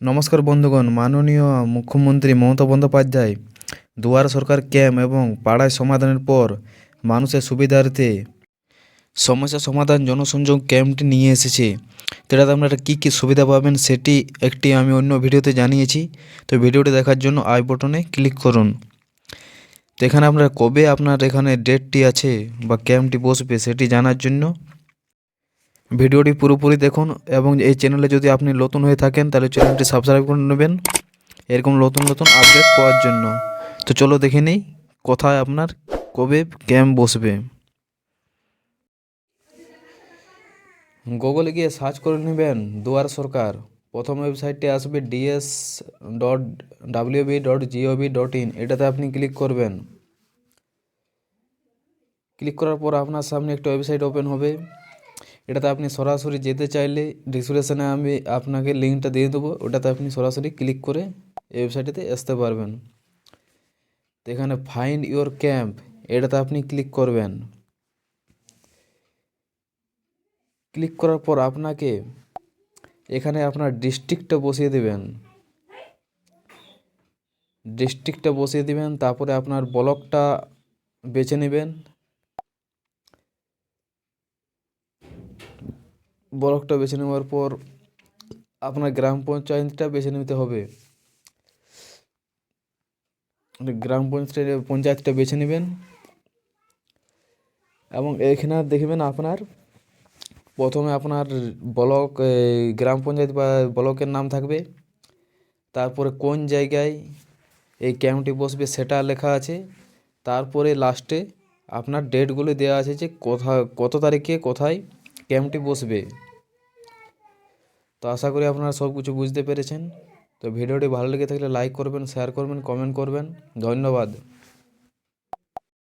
নমস্কার বন্ধুগণ, মাননীয় মুখ্যমন্ত্রী মমতা বন্দ্যোপাধ্যায়, দুয়ার সরকার ক্যাম্প এবং পাড়ায় সমাধানের পর মানুষের সুবিধার্থে সমস্যা সমাধান জনসংযোগ ক্যাম্পটি নিয়ে এসেছে। তো আপনারা কী কী সুবিধা পাবেন সেটি একটি আমি অন্য ভিডিওতে জানিয়েছি। তো ভিডিওটি দেখার জন্য আই বটনে ক্লিক করুন। তো এখানে আপনারা কবে আপনার এখানে ডেটটি আছে বা ক্যাম্পটি বসবে সেটি জানার জন্য ভিডিওটি পুরোপুরি দেখুন এবং এই চ্যানেলে যদি আপনি নতুন হয়ে থাকেন, তাহলে চ্যানেলটি সাবস্ক্রাইব করে নেবেন। এরকম নতুন নতুন আপডেট পাওয়ার জন্য। তো চলো দেখে নিই, কোথায় আপনার কবে ক্যাম্প বসবে? গুগলে গিয়ে সার্চ করে নেবেন, দুয়ার সরকার। প্রথম ওয়েবসাইটটি আসবে DS dot WB dot G O V dot in এটাতে আপনি ক্লিক করবেন। ক্লিক করার পর আপনার সামনে একটা ওয়েবসাইট ওপেন হবে। এটাতে আপনি সরাসরি যেতে চাইলে ডিসক্রিপশানে আমি আপনাকে লিঙ্কটা দিয়ে দেবো। ওটাতে আপনি সরাসরি ক্লিক করে এই ওয়েবসাইটেতে আসতে পারবেন। তো এখানে ফাইন্ড ইওর ক্যাম্প এটাতে আপনি ক্লিক করবেন। ক্লিক করার পর আপনাকে এখানে আপনার ডিস্ট্রিক্টটা বসিয়ে দেবেন। ডিস্ট্রিক্টটা বসিয়ে দিবেন, তারপরে আপনার ব্লকটা বেছে নেবেন। ব্লকটা বেছে নেওয়ার পর আপনার গ্রাম পঞ্চায়েতটা বেছে নিতে হবে। গ্রাম পঞ্চায়েত, পঞ্চায়েতটা বেছে নেবেন। এবং এখানে দেখবেন আপনার প্রথমে আপনার ব্লক গ্রাম পঞ্চায়েত বা ব্লকের নাম থাকবে। তারপরে কোন জায়গায় এই ক্যাম্পটি বসবে সেটা লেখা আছে। তারপরে লাস্টে আপনার ডেটগুলো দেওয়া আছে যে কোথা, কত তারিখে কোথায় ক্যাম্পটি বসবে? তো আশা করি আপনারা সব কিছু বুঝতে পেরেছেন। তো ভিডিওটি ভালো লেগে থাকলে লাইক করবেন শেয়ার করবেন কমেন্ট করবেন। ধন্যবাদ।